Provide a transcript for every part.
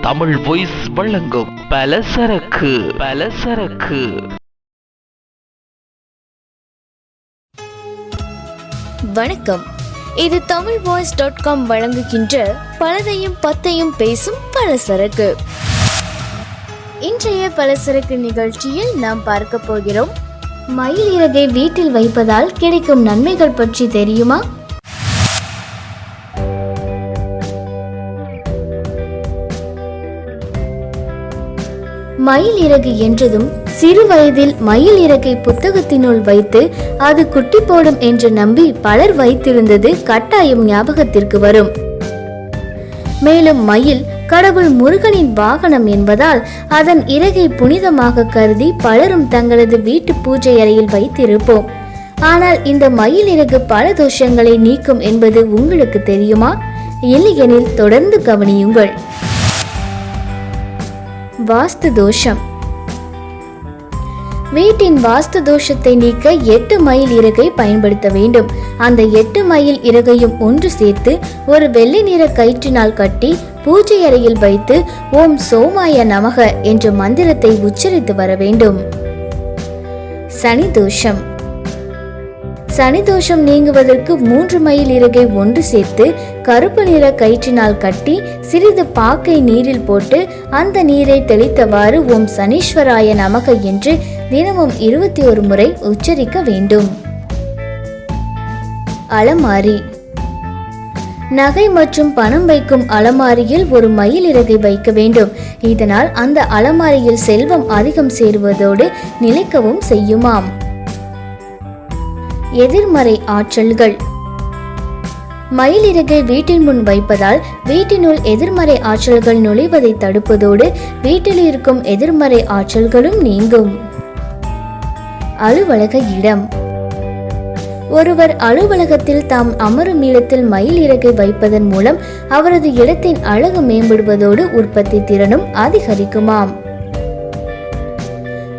Tamil voice வழங்கும் பலசரக்கு பலசரக்கு. வணக்கம். இது தமிழ் வாய்ஸ் டாட் காம் வழங்குகின்ற பலதையும் பத்தையும் பேசும் பலசரக்கு. இன்றைய பலசரக்கு நிகழ்ச்சியில் நாம் பார்க்க போகிறோம். மயில் இறகை வீட்டில் வைப்பதால் கிடைக்கும் நன்மைகள் பற்றி தெரியுமா? மயில் இறகு என்றதும் சிறு வயதில் மயில் இறகை புத்தகத்தினுள் வைத்து அது குட்டி போடும் என்று நம்பி பலர் வைத்திருந்தது கட்டாயம் ஞாபகத்திற்கு வரும். மேலும் மயில் கடவுள் முருகனின் வாகனம் என்பதால் அதன் இறகை புனிதமாக கருதி பலரும் தங்களது வீட்டு பூஜை அறையில் வைத்திருப்போம். ஆனால் இந்த மயில் இறகு பல தோஷங்களை நீக்கும் என்பது உங்களுக்கு தெரியுமா? இல்லையெனில் தொடர்ந்து கவனியுங்கள். வாஸ்து தோஷம். வீட்டின் வாஸ்து தோஷத்தை நீக்க எட்டு மைல் இறகை பயன்படுத்த வேண்டும். அந்த எட்டு மைல் இறகையும் ஒன்று சேர்த்து ஒரு வெள்ளி நிற கயிற்றினால் கட்டி பூஜை அறையில் வைத்து ஓம் சோமாய நமக என்ற மந்திரத்தை உச்சரித்து வர வேண்டும். சனி தோஷம். சனி தோஷம் நீங்குவதற்கு மூன்று மைல் இறகை ஒன்று சேர்த்து கருப்பு நிற கயிற்றினால் கட்டி சிறிது பாக்கை நீரில் போட்டு அந்த நீரை தெளித்தவாறு ஓம் சனீஸ்வராய நமக என்று தினமும் இருபத்தி ஒரு முறை உச்சரிக்க வேண்டும். அலமாரி. நகை மற்றும் பணம் வைக்கும் அலமாரியில் ஒரு மயில் இறகை வைக்க வேண்டும். இதனால் அந்த அலமாரியில் செல்வம் அதிகம் சேருவதோடு நிலைக்கவும் செய்யுமாம். எதிர்மறை ஆற்றல்கள். மயிலிறகை வீட்டின் முன் வைப்பதால் வீட்டினுள் எதிர்மறை ஆற்றல்கள் நுழைவதை தடுப்பதோடு வீட்டில் இருக்கும் எதிர்மறை ஆற்றல்களும் நீங்கும். அலுவலக இடம். ஒருவர் அலுவலகத்தில் தாம் அமரும் இடத்தில் மயில் இறகை வைப்பதன் மூலம் அவரது இடத்தின் அழகு மேம்படுவதோடு உற்பத்தி திறனும் அதிகரிக்குமாம்.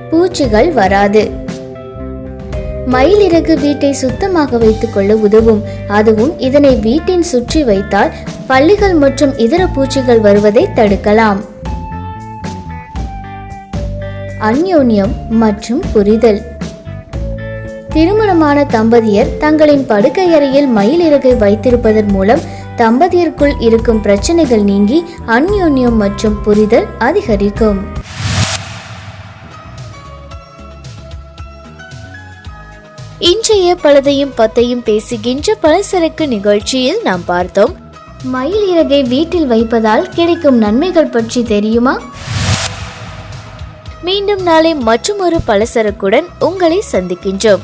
பூச்சிகள் வராது. மயிலிறகு வீட்டை சுத்தமாக வைத்துக்கொள்ள உதவும். அதுவும் இதனை வீட்டின் சுற்றி வைத்தால் பள்ளிகள் மற்றும் இதர பூச்சிகள் வருவதை தடுக்கலாம். அந்யோன்யம் மற்றும் புரிதல். திருமணமான தம்பதியர் தங்களின் படுக்கை அறையில் மயில் இறகை வைத்திருப்பதன் மூலம் தம்பதியருக்குள் இருக்கும் பிரச்சனைகள் நீங்கி அந்யோன்யம் மற்றும் புரிதல் அதிகரிக்கும். இன்றைய பழுதையும் பத்தையும் பேசுகின்ற பலசரக்கு நிகழ்ச்சியில் நாம் பார்த்தோம். மயில் இறகை வீட்டில் வைப்பதால் கிடைக்கும் நன்மைகள் பற்றி தெரியுமா? மீண்டும் நாளை மற்றொரு பலசரக்குடன் உங்களை சந்திக்கின்றோம்.